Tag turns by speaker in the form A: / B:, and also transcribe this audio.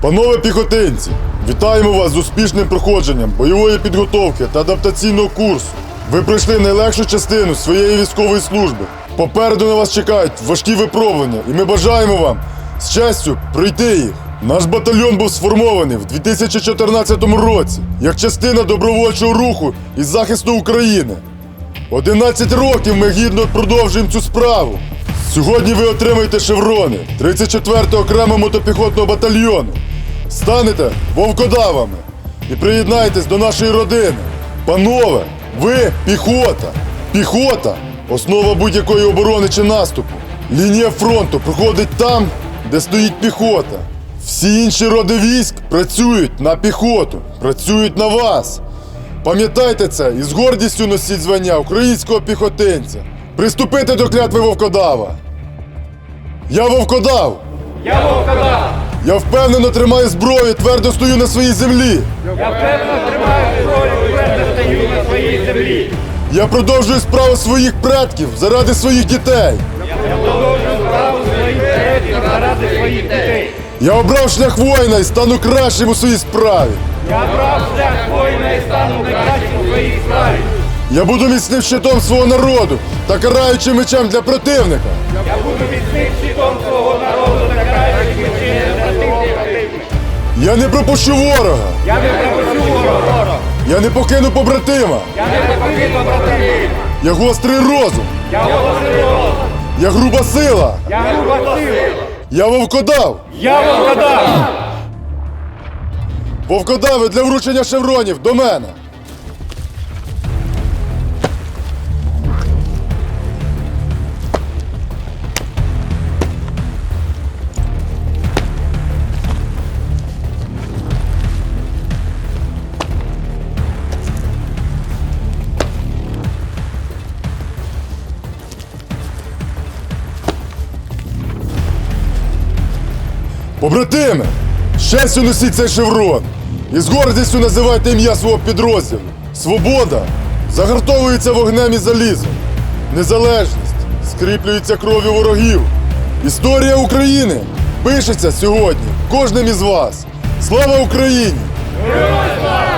A: Панове піхотинці, вітаємо вас з успішним проходженням бойової підготовки та адаптаційного курсу. Ви пройшли найлегшу частину своєї військової служби. Попереду на вас чекають важкі випробування, і ми бажаємо вам з честю пройти їх. Наш батальйон був сформований в 2014 році як частина добровольчого руху із захисту України. 11 років ми гідно продовжуємо цю справу. Сьогодні ви отримаєте шеврони 34-го окремого мотопіхотного батальйону. Станете вовкодавами і приєднаєтесь до нашої родини. Панове, ви піхота. Піхота основа будь-якої оборони чи наступу. Лінія фронту проходить там, де стоїть піхота. Всі інші роди військ працюють на піхоту, працюють на вас. Пам'ятайте це і з гордістю носіть звання українського піхотинця. Приступити до клятви вовкодава. Я вовкодав.
B: Я вовкодав!
A: Я впевнено тримаю зброю, твердо стою на своїй землі.
B: Я певно тримаю зброю, твердо стою на своїй землі.
A: Я продовжую справу своїх предків заради своїх дітей.
B: Я продовжую справу своїх предків заради своїх дітей.
A: Я обрав шлях воїна і стану кращим у своїй справі.
B: Я брав шлях воїна і стану найкращим у своїй справі.
A: Я буду міцним щитом свого народу та караючим мечем для противника.
B: Я буду міцним щитом свого
A: Я не пропущу ворога.
B: Я не пропущу ворога.
A: Я не покину побратима.
B: Я не покину побратима!
A: Я гострий розум.
B: Я гострий розум.
A: Я груба сила.
B: Я груба сила.
A: Я вовкодав.
B: Я вовкодав.
A: Вовкодави для вручення шевронів до мене. Побратими, щастю носіть цей шеврон і з гордістю називайте ім'я свого підрозділу. Свобода загартовується вогнем і залізом. Незалежність скріплюється кров'ю ворогів. Історія України пишеться сьогодні кожним із вас. Слава Україні!
B: Героям слава!